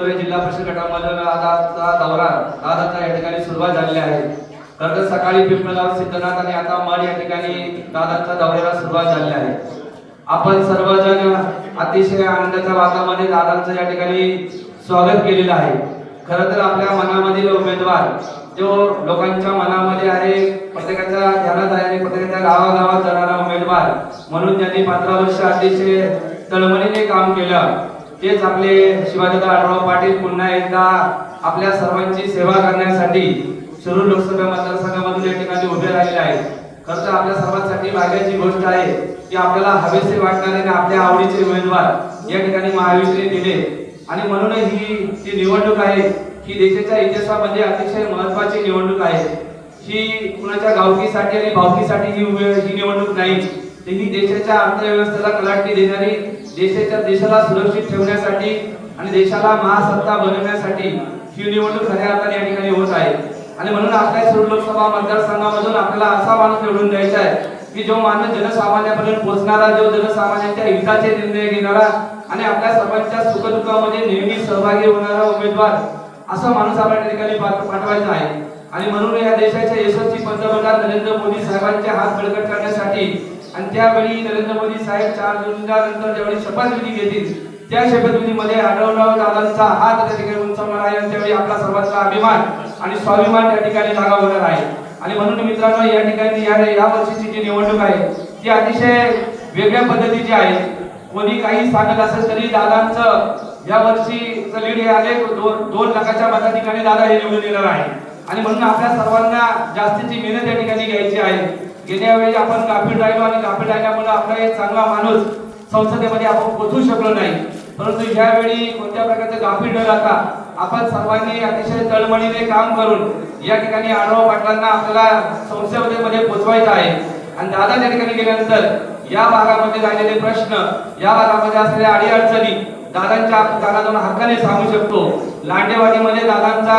जिल्हा परिषद गटामधून दादाचा दौरा दादाचा या ठिकाणी सुरुवात झालेली आहे. तर सकाळी पिंपळगाव सिद्धनाथ आणि आता मड या ठिकाणी दादाच्या दौऱ्याला सुरुवात झालेली आहे. आपण सर्वजण अतिशय आनंदाच्या वातामध्ये दादांचं या ठिकाणी स्वागत केलेलं आहे. खरं तर आपल्या मनामधील उमेदवार जो लोकांच्या मनामध्ये आहे प्रत्येकाच्या ध्यानात आहे आणि प्रत्येकाच्या गावागावात जाणारा उमेदवार म्हणून त्यांनी पंधरा वर्ष अतिशय तळमळीने काम केलं तेच आपले शिवाजीदा आढळराव पाटील पुन्हा एकदा आपल्या सर्वांची सेवा करण्यासाठी शिरूर लोकसभा मतदारसंघामधून या ठिकाणी उभे राहिलेले आहेत. खरं तर आपल्या सर्वांसाठी भाग्याची गोष्ट आहे की आपल्याला हवेसे वाटणारे आणि आपल्या आवडीचे उमेदवार या ठिकाणी महायुतीने दिले. आणि म्हणून ही जी निवडणूक आहे ही देशाच्या इतिहासामध्ये अतिशय महत्वाची निवडणूक आहे. ही कुणाच्या गावकीसाठी आणि भावकीसाठी ही ही निवडणूक नाही. तर ही देशाच्या अर्थव्यवस्थेला कलाटणी देणारी देशाच्या देशाला सुरक्षित ठेवण्यासाठी आणि देशाला महासत्ता बनवण्यासाठी ही निवडणूक खऱ्या अर्थाने या ठिकाणी होत आहे. आणि म्हणून आपल्या शिरूर लोकसभा मतदारसंघामधून आपल्याला असा माणूस निवडून द्यायचा आहे की जो माणूस जनसामान्यापर्यंत पोहोचणारा जो जनसामान्यांच्या हिताचे निर्णय घेणारा आणि आपल्या सर्वांच्या सुखदुःखामध्ये नेहमी सहभागी होणारा उमेदवार असा माणूस आपल्या या ठिकाणी पाठवायचा आहे. आणि म्हणून या देशाचे यशस्वी पंतप्रधान नरेंद्र मोदी साहेबांचे हात बळकट करण्यासाठी आणि त्यावेळी नरेंद्र मोदी साहेब चार जूनच्या नंतर ज्यावेळी शपथविधी घेतील त्या शपथविधीमध्ये आढळराव दादांचा हात त्या ठिकाणी उंचावणार आहे आणि त्यावेळी आपला सर्वांचा अभिमान आणि स्वाभिमान त्या ठिकाणी जागा होणार आहे. आणि म्हणून मित्रांनो या ठिकाणी या या वर्षीची जी निवडणूक आहे ती अतिशय वेगळ्या पद्धतीची आहे. कोणी काही सांगत असेल तरी दादांचं या वर्षी लीड हे आले दोन दोन लाखाच्या ठिकाणी दादा हे निवडून येणार आहे. आणि म्हणून आपल्या सर्वांना जास्तीची मेहनत या ठिकाणी घ्यायची आहे. गेल्या वेळी आपण कापीड राहिलो आणि कापीड राहिल्यामुळे आपला एक चांगला माणूस संसदेमध्ये आपण पोचू शकलो नाही. परंतु यावेळी कोणत्या प्रकारचं गाफील न राहता आपण सर्वांनी अतिशय तळमळीने काम करून या ठिकाणी आढावा पाटलांना आपल्याला संसदेमध्ये पोचवायचं आहे. आणि दादा त्या ठिकाणी गेल्यानंतर या भागामध्ये राहिलेले प्रश्न या भागामध्ये असलेल्या अडीअडचणी दादांच्या दादा हक्काने सांगू शकतो. लांडेवाडीमध्ये दादांचा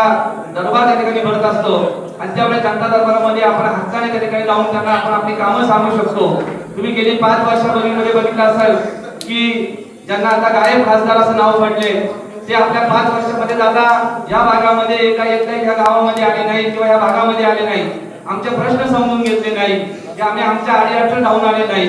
दरबार त्या ठिकाणी भरत असतो. आणि त्यामुळे जनता दरबारामध्ये आपण हक्काने त्या ठिकाणी लावून त्यांना आपण आपली कामं सांगू शकतो. तुम्ही गेली पाच वर्षापूर्वीमध्ये बघितलं असाल की ज्यांना आता गायब खासदार असं नाव पडले ते आपल्या पाच वर्षामध्ये दादा या भागामध्ये एका एकही या गावामध्ये आले नाही किंवा या भागामध्ये आले नाही. आमचे प्रश्न समजून घेतले नाही. की आम्ही आमच्या अडीअडचण धावून आले नाही.